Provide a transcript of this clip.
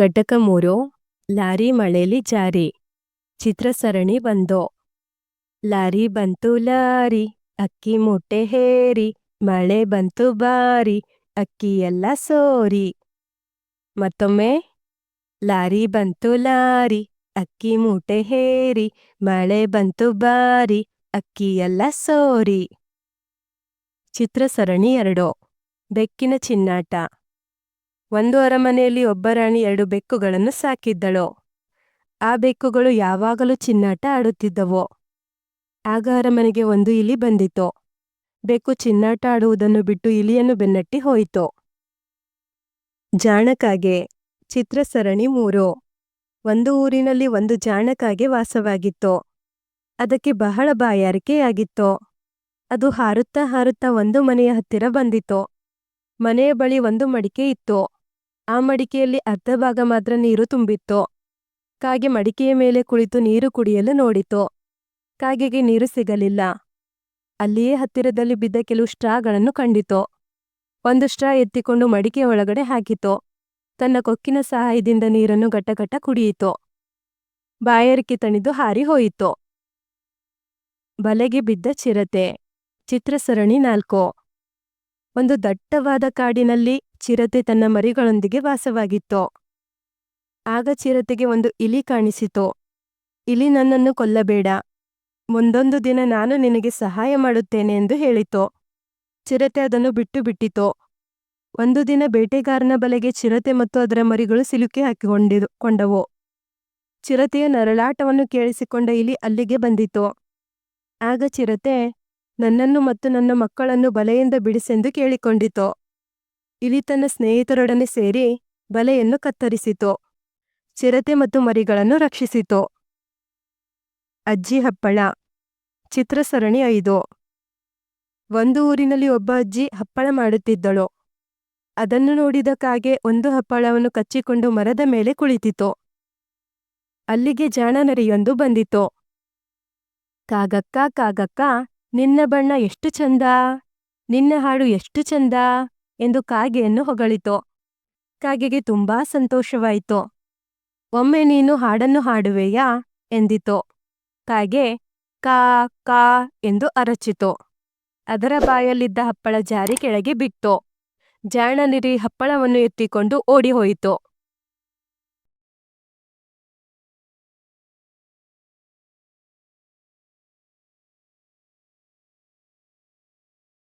ಘಟಕ ಮೂರು, ಲಾರಿ ಮಳೆಲಿ ಜಾರಿ, ಚಿತ್ರಸರಣಿ ಬಂದೋ ಲಾರಿ ಬಂತು ಲಾರಿ, ಅಕ್ಕಿ ಮೂಟೆ ಹೇರಿ, ಮಳೆ ಬಂತು ಬಾರಿ, ಅಕ್ಕಿ ಎಲ್ಲ ಸೋರಿ. ಮತ್ತೊಮ್ಮೆ, ಲಾರಿ ಬಂತು ಲಾರಿ, ಅಕ್ಕಿ ಮೂಟೆ ಹೇರಿ, ಮಳೆ ಬಂತು ಬಾರಿ, ಅಕ್ಕಿ ಎಲ್ಲ ಸೋರಿ. ಚಿತ್ರಸರಣಿ ಎರಡು, ಬೆಕ್ಕಿನ ಚಿನ್ನಾಟ. ಒಂದು ಅರಮನೆಯಲ್ಲಿ ಒಬ್ಬ ರಾಣಿ ಎರಡು ಬೆಕ್ಕುಗಳನ್ನು ಸಾಕಿದ್ದಳು. ಆ ಬೆಕ್ಕುಗಳು ಯಾವಾಗಲೂ ಚಿನ್ನಾಟ ಆಡುತ್ತಿದ್ದವು. ಆಗ ಅರಮನೆಗೆ ಒಂದು ಇಲಿ ಬಂದಿತು ಬೆಕ್ಕು ಚಿನ್ನಾಟ ಆಡುವುದನ್ನು ಬಿಟ್ಟು ಇಲಿಯನ್ನು ಬೆನ್ನಟ್ಟಿ ಹೋಯಿತು. ಜಾಣಕಾಗೆ, ಚಿತ್ರಸರಣಿ ಮೂರು. ಒಂದು ಊರಿನಲ್ಲಿ ಒಂದು ಜಾಣಕಾಗೆ ವಾಸವಾಗಿತ್ತು. ಅದಕ್ಕೆ ಬಹಳ ಬಾಯಾರಿಕೆಯಾಗಿತ್ತು. ಅದು ಹಾರುತ್ತಾ ಹಾರುತ್ತಾ ಒಂದು ಮನೆಯ ಹತ್ತಿರ ಬಂದಿತು ಮನೆಯ ಬಳಿ ಒಂದು ಮಡಿಕೆ ಇತ್ತು. ಆ ಮಡಿಕೆಯಲ್ಲಿ ಅರ್ಧ ಭಾಗ ಮಾತ್ರ ನೀರು ತುಂಬಿತ್ತು. ಕಾಗೆ ಮಡಿಕೆಯ ಮೇಲೆ ಕುಳಿತು ನೀರು ಕುಡಿಯಲು ನೋಡಿತು. ಕಾಗೆಗೆ ನೀರು ಸಿಗಲಿಲ್ಲ. ಅಲ್ಲಿಯೇ ಹತ್ತಿರದಲ್ಲಿ ಬಿದ್ದ ಕೆಲವು ಸ್ಟ್ರಾಗಳನ್ನು ಕಂಡಿತು. ಒಂದು ಸ್ಟ್ರಾ ಎತ್ತಿಕೊಂಡು ಮಡಿಕೆ ಒಳಗಡೆ ಹಾಕಿತು. ತನ್ನ ಕೊಕ್ಕಿನ ಸಹಾಯದಿಂದ ನೀರನ್ನು ಗಟ್ಟಗಟ್ಟ ಕುಡಿಯಿತು. ಬಾಯರಿಕೆ ತಣಿದು ಹಾರಿ ಹೋಯಿತು. ಬಲೆಗೆ ಬಿದ್ದ ಚಿರತೆ. ಚಿತ್ರಸರಣಿ ನಾಲ್ಕು. ಒಂದು ದಟ್ಟವಾದ ಕಾಡಿನಲ್ಲಿ ಚಿರತೆ ತನ್ನ ಮರಿಗಳೊಂದಿಗೆ ವಾಸವಾಗಿತ್ತು. ಆಗ ಚಿರತೆಗೆ ಒಂದು ಇಲಿ ಕಾಣಿಸಿತು. ಇಲಿ ನನ್ನನ್ನು ಕೊಲ್ಲಬೇಡ. ಒಂದೊಂದು ದಿನ ನಾನು ನಿನಗೆ ಸಹಾಯ ಮಾಡುತ್ತೇನೆ ಎಂದು ಹೇಳಿತು. ಚಿರತೆ ಅದನ್ನು ಬಿಟ್ಟು ಬಿಟ್ಟಿತು ಒಂದು ದಿನ ಬೇಟೆಗಾರನ ಬಲೆಗೆ ಚಿರತೆ ಮತ್ತು ಅದರ ಮರಿಗಳು ಸಿಲುಕಿ ಹಾಕಿಕೊಂಡಿದು, ಕೊಂಡವು. ಚಿರತೆಯ ನರಳಾಟವನ್ನು ಕೇಳಿಸಿಕೊಂಡ ಇಲಿ ಅಲ್ಲಿಗೆ ಬಂದಿತು. ಆಗ ಚಿರತೆ, ನನ್ನನ್ನು ಮತ್ತು ನನ್ನ ಮಕ್ಕಳನ್ನು ಬಲೆಯಿಂದ ಬಿಡಿಸೆಂದು ಕೇಳಿಕೊಂಡಿತು. ಇಲಿ ತನ್ನ ಸ್ನೇಹಿತರೊಡನೆ ಸೇರಿ ಬಲೆಯನ್ನು ಕತ್ತರಿಸಿತು. ಚಿರತೆ ಮತ್ತು ಮರಿಗಳನ್ನು ರಕ್ಷಿಸಿತು. ಅಜ್ಜಿ ಹಪ್ಪಳ. ಚಿತ್ರಸರಣಿ ಐದು. ಒಂದು ಊರಿನಲ್ಲಿ ಒಬ್ಬ ಅಜ್ಜಿ ಹಪ್ಪಳ ಮಾಡುತ್ತಿದ್ದಳು. ಅದನ್ನು ನೋಡಿದ ಕಾಗೆ ಒಂದು ಹಪ್ಪಳವನ್ನು ಕಚ್ಚಿಕೊಂಡು ಮರದ ಮೇಲೆ ಕುಳಿತಿತು. ಅಲ್ಲಿಗೆ ಜಾಣನರಿಯೊಂದು ಬಂದಿತು. ಕಾಗಕ್ಕ ಕಾಗಕ್ಕ, ನಿನ್ನ ಬಣ್ಣ ಎಷ್ಟು ಚಂದ? ನಿನ್ನ ಹಾಡು ಎಷ್ಟು ಚಂದ? ಎಂದು ಕಾಗೆಯನ್ನು ಹೊಗಳಿತು. ಕಾಗೆಗೆ ತುಂಬಾ ಸಂತೋಷವಾಯಿತು. ಒಮ್ಮೆ ನೀನು ಹಾಡನ್ನು ಹಾಡುವೆಯಾ? ಎಂದಿತು. ಕಾಗೆ, ಕಾ ಕಾ ಎಂದು ಅರಚಿತು. ಅದರ ಬಾಯಲ್ಲಿದ್ದ ಹಪ್ಪಳ ಜಾರಿ ಕೆಳಗೆ ಬಿತ್ತು. ಜಾಣನಿರಿ ಹಪ್ಪಳವನ್ನು ಎತ್ತಿಕೊಂಡು ಓಡಿ ಹೋಯಿತು